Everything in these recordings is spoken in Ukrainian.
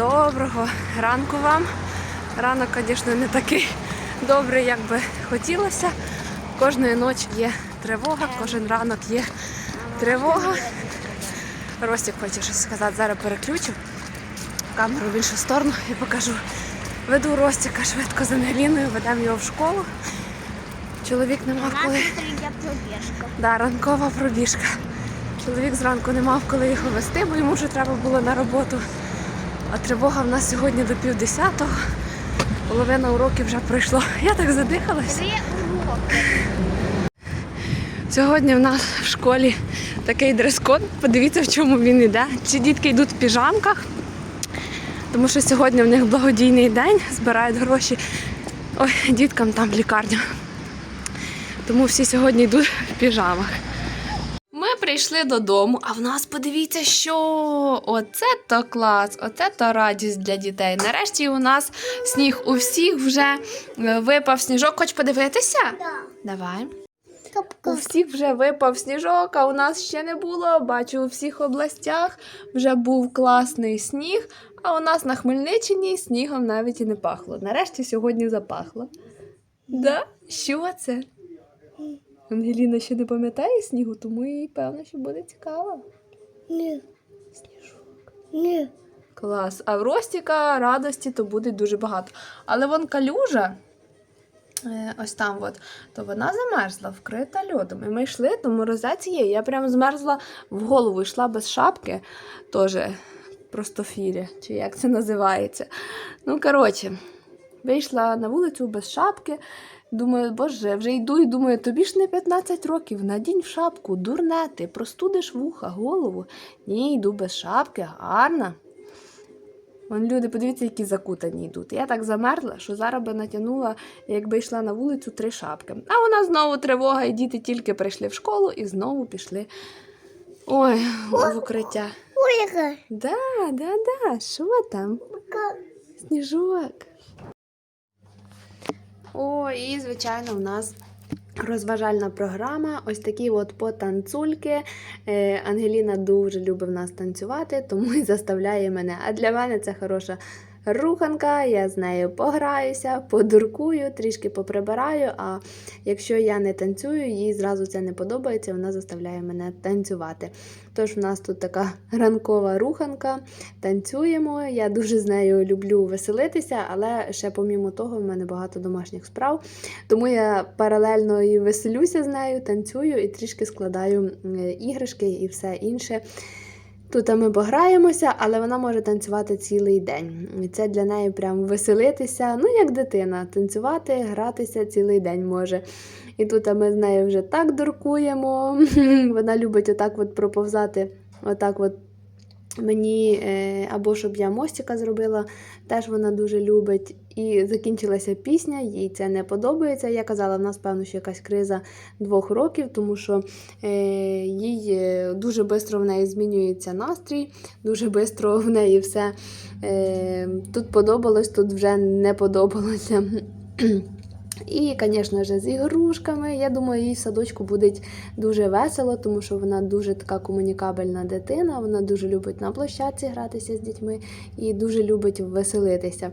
Доброго ранку вам. Ранок, звісно, не такий добрий, як би хотілося. Кожної ночі є тривога, кожен ранок є тривога. Ростик хоче щось сказати, зараз переключу камеру в іншу сторону і покажу. Веду Ростика швидко з Ангеліною, ведемо його в школу. Чоловік не мав коли. Да, ранкова пробіжка. Чоловік зранку не мав коли його вести, бо йому вже треба було на роботу. А тривога в нас сьогодні до пів десятого. Половина уроків вже пройшло. Я так задихалася. Три уроки. Сьогодні в нас в школі такий дрес-код. Подивіться, в чому він йде. Ці дітки йдуть в піжамках, тому що сьогодні в них благодійний день, збирають гроші ой, діткам там в лікарню. Тому всі сьогодні йдуть в піжамах. Прийшли додому, а в нас подивіться, що оце то клас, оце то радість для дітей. Нарешті у нас сніг у всіх вже е, випав сніжок. Хоч подивитися? Да. Давай. У всіх вже випав сніжок, а у нас ще не було. Бачу, у всіх областях вже був класний сніг, а у нас на Хмельниччині снігом навіть і не пахло. Нарешті сьогодні запахло. Да? Що це? Ангеліна ще не пам'ятає снігу, тому їй певно, що буде цікаво. Ні. Сніжок. Ні. Клас. А в Ростіка радості то буде дуже багато. Але вон калюжа, е, ось там, от, то вона замерзла, вкрита льодом. І ми йшли, то морозець є. Я прям змерзла в голову, йшла без шапки, теж простофірі, чи як це називається. Ну, коротше, вийшла на вулицю без шапки. Думаю, боже, вже йду і думаю, тобі ж не 15 років, надінь в шапку, дурне ти, простудиш вуха, голову. Ні, йду без шапки, гарна. Вон люди, подивіться, які закутані йдуть. Я так замерзла, що зараз би натягнула, якби йшла на вулицю, три шапки. А вона знову тривога, і діти тільки прийшли в школу і знову пішли. Ой, в укриття. Ольга. Да, да, да. Що там? Сніжок. О, і, звичайно, в нас розважальна програма. Ось такі от потанцульки. Е, Ангеліна дуже любить в нас танцювати, тому і заставляє мене. А для мене це хороша руханка. Я з нею пограюся, подуркую, трішки поприбираю. А якщо я не танцюю, їй зразу це не подобається, вона заставляє мене танцювати. Тож в нас тут така ранкова руханка танцюємо. Я дуже з нею люблю веселитися, але ще помімо того, в мене багато домашніх справ. Тому я паралельно і веселюся з нею, танцюю і трішки складаю іграшки і все інше. Тут ми пограємося, але вона може танцювати цілий день. Це для неї прям веселитися, ну як дитина, танцювати, гратися цілий день може. І тут ми з нею вже так дуркуємо. Вона любить отак от проповзати, отак от мені, е, або щоб я мостика зробила, теж вона дуже любить. І закінчилася пісня, їй це не подобається. Я казала, в нас, певно, що якась криза двох років, тому що е, їй е, дуже швидко в неї змінюється настрій, дуже швидко в неї все тут подобалось, тут вже не подобалося. І, звісно ж, з ігрушками. Я думаю, їй в садочку буде дуже весело, тому що вона дуже така комунікабельна дитина. Вона дуже любить на площадці гратися з дітьми і дуже любить веселитися.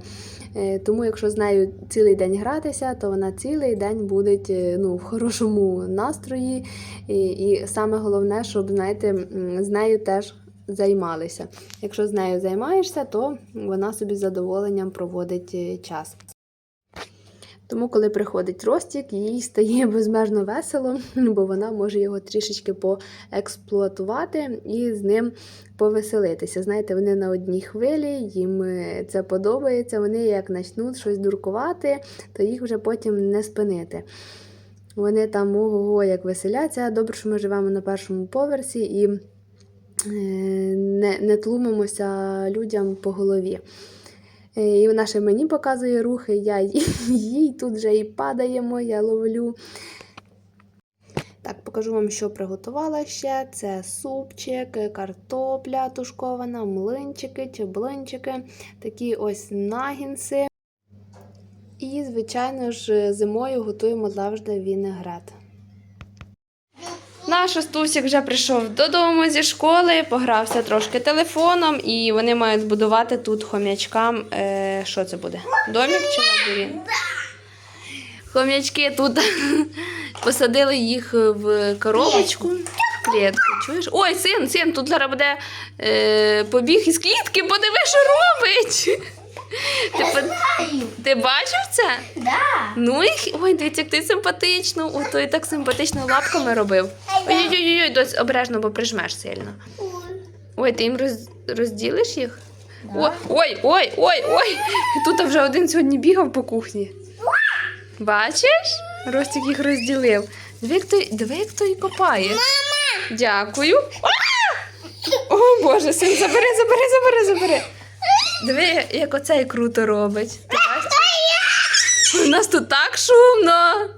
Е, Тому, якщо з нею цілий день гратися, то вона цілий день буде ну, в хорошому настрої. І, і саме головне, щоб знаєте, з нею теж. Займалися. Якщо з нею займаєшся, то вона собі з задоволенням проводить е, час. Тому, коли приходить Ростік, їй стає безмежно весело, бо вона може його трішечки поексплуатувати і з ним повеселитися. Знаєте, вони на одній хвилі, їм е, це подобається. Вони як почнуть щось дуркувати, то їх вже потім не спинити. Вони там ого-го, як веселяться. Добре, що ми живемо на першому поверсі і е, не, не тлумимося людям по голові. Е, І вона ще мені показує рухи, я їй, тут вже і падаємо, я ловлю. Так, покажу вам, що приготувала ще. Це супчик, картопля тушкована, млинчики чи блинчики, такі ось нагінси. І, звичайно ж, зимою готуємо завжди вінегрет. Наш Остусік вже прийшов додому зі школи, погрався трошки телефоном, і вони мають збудувати тут хом'ячкам. Е, що це буде? Домік чи лабіринт? Хом'ячки тут посадили їх в коробочку. Клітку, чуєш? Ой, син, син, тут зараз буде е, побіг із клітки, подиви, що робить. Ти, по- ти бачив це? Да. Ну і ой, дивіться, як ти симпатично. О, той так симпатично лапками робив. Ой-ой-ой, дось обережно, бо прижмеш сильно. Ой, ти їм роз, розділиш їх? Ой, ой, ой, ой, ой. Тут вже один сьогодні бігав по кухні. Бачиш? Ростик їх розділив. Диви, як той, диви, як той копає. Мама! Дякую. А! О, Боже, син, забери, забери, забери, забери. Диви, як оцей круто робить. Ти бачиш? У нас тут так шумно.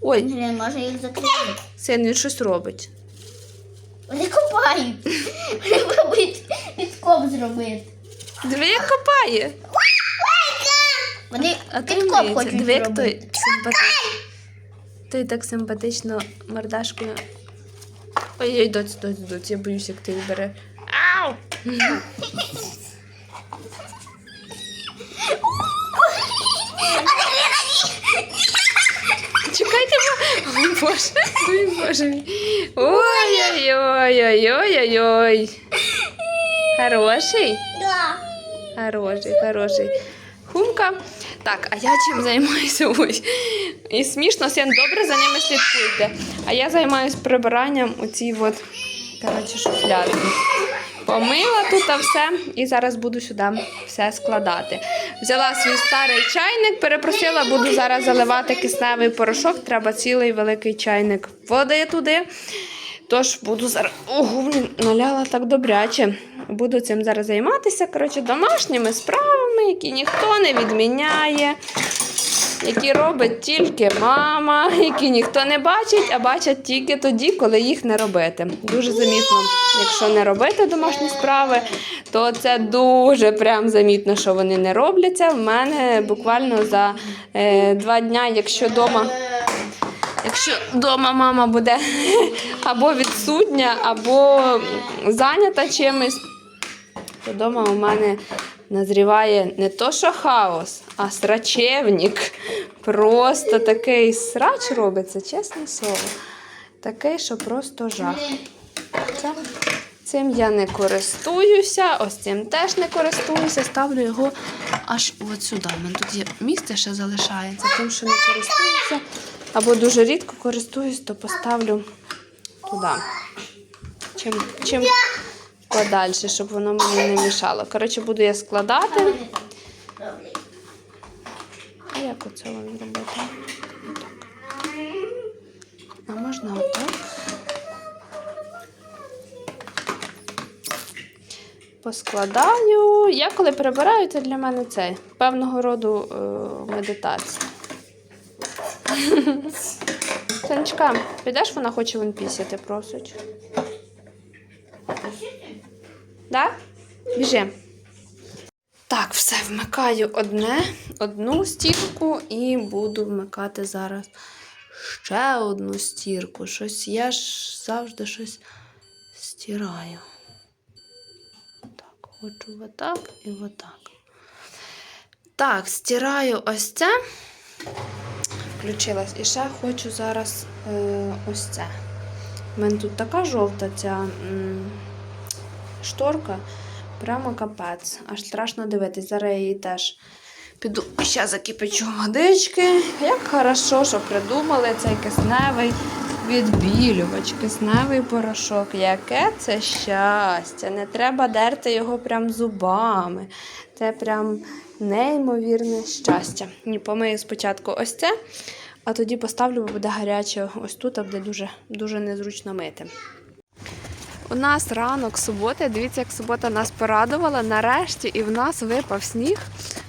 Ой, Він може їх закрити. син, він щось робить. Вони копають. Вони пробують підкоп зробити. Диви, як копає. Вони А той підкоп хочуть Диви, як зробити. той. Той так симпатично мордашкою. Ой-ой, доць, доць, доць, я боюсь, як ти їх бере. Ау! Чекайте, бо- ой, боже, ой, боже мій. Ой-ой-ой-ой-ой-ой. Хороший? Да. Хороший, хороший. Хумка. Так, а я чим займаюся? Ой. І смішно, син, добре за ними слідкуйте. А я займаюся прибиранням у цій от, коротше, шуфляді. Помила тут все і зараз буду сюди все складати. Взяла свій старий чайник, перепросила, буду зараз заливати кисневий порошок. Треба цілий великий чайник води туди. Тож буду зараз. Ого, наляла так добряче. Буду цим зараз займатися. Коротше, домашніми справами, які ніхто не відміняє, які робить тільки мама, які ніхто не бачить, а бачать тільки тоді, коли їх не робити. Дуже замітно, якщо не робити домашні справи, то це дуже прям замітно, що вони не робляться. В мене буквально за е, два дня, якщо вдома. Якщо вдома мама буде або відсутня, або зайнята чимось, то вдома у мене назріває не то, що хаос, а срачевник. Просто такий срач робиться, чесне слово. Такий, що просто жах. Це, цим я не користуюся, ось цим теж не користуюся. Ставлю його аж от сюди. У мене тут є місце ще залишається, тим, що не користуюся. Або дуже рідко користуюсь, то поставлю туди. Чим, чим подальше, щоб воно мені не мішало. Коротше, буду я складати. А як оце вам зробити? А можна отак? Поскладаю. Я коли прибираю, це для мене це певного роду е, медитація. Сонечка, підеш, вона хоче вон пісяти, просить. Да? Біжи. Так, все, вмикаю одне, одну стірку і буду вмикати зараз ще одну стірку. Щось я ж завжди щось стираю. Хочу отак і отак. Так, стираю ось це. Включилась. І ще хочу зараз е, ось це. У мене тут така жовта ця м, шторка. Прямо капець. Аж страшно дивитись. Зараз я її теж піду ще закипячу водички. Як хорошо, що придумали цей кисневий відбілювач, кисневий порошок. Яке це щастя! Не треба дерти його прям зубами. Це прям неймовірне щастя. Ні, помию спочатку ось це, а тоді поставлю, бо буде гаряче ось тут, а буде дуже, дуже незручно мити. У нас ранок суботи. Дивіться, як субота нас порадувала. Нарешті і в нас випав сніг.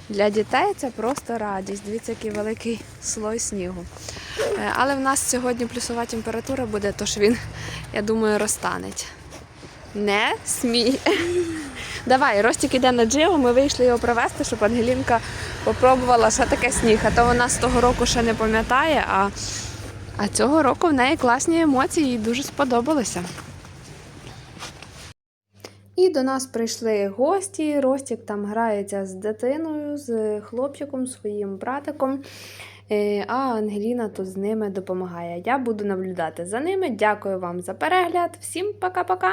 Для дітей це просто радість. Дивіться, який великий слой снігу. Е, Але в нас сьогодні плюсова температура буде, тож він, я думаю, розтанеть. Не смій. Давай, Ростік іде на джиу, ми вийшли його провести, щоб Ангелінка попробувала, що таке сніг. А то вона з того року ще не пам'ятає, а А цього року в неї класні емоції, їй дуже сподобалося. І до нас прийшли гості. Ростік там грається з дитиною, з хлопчиком, своїм братиком. Е, А Ангеліна тут з ними допомагає. Я буду наблюдати за ними. Дякую вам за перегляд. Всім пока-пока!